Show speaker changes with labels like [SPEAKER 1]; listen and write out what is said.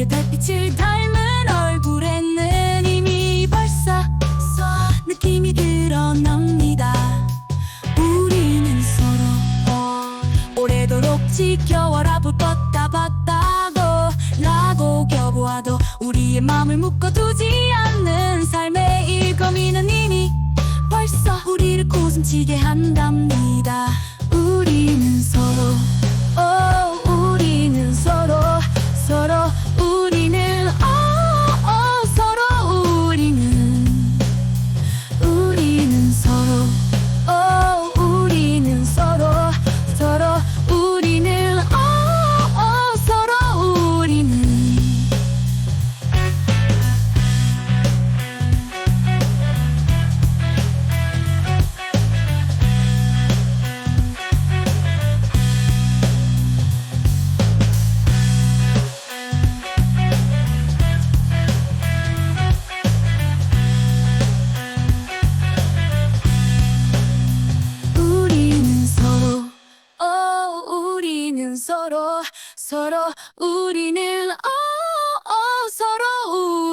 [SPEAKER 1] 우리의 달빛을 닮은 얼굴에는 이미 벌써 느낌이 드러납니다. 우리는 서로 오래도록 지켜와라. 불뻗다 봤다고 라고 겨보아도 우리의 마음을 묶어두지 않는 삶의 일거미는 이미 벌써 우리를 고슴치게 한답니다. 우리는 서로 우리는 서로 서로 우리는 어, 어 서로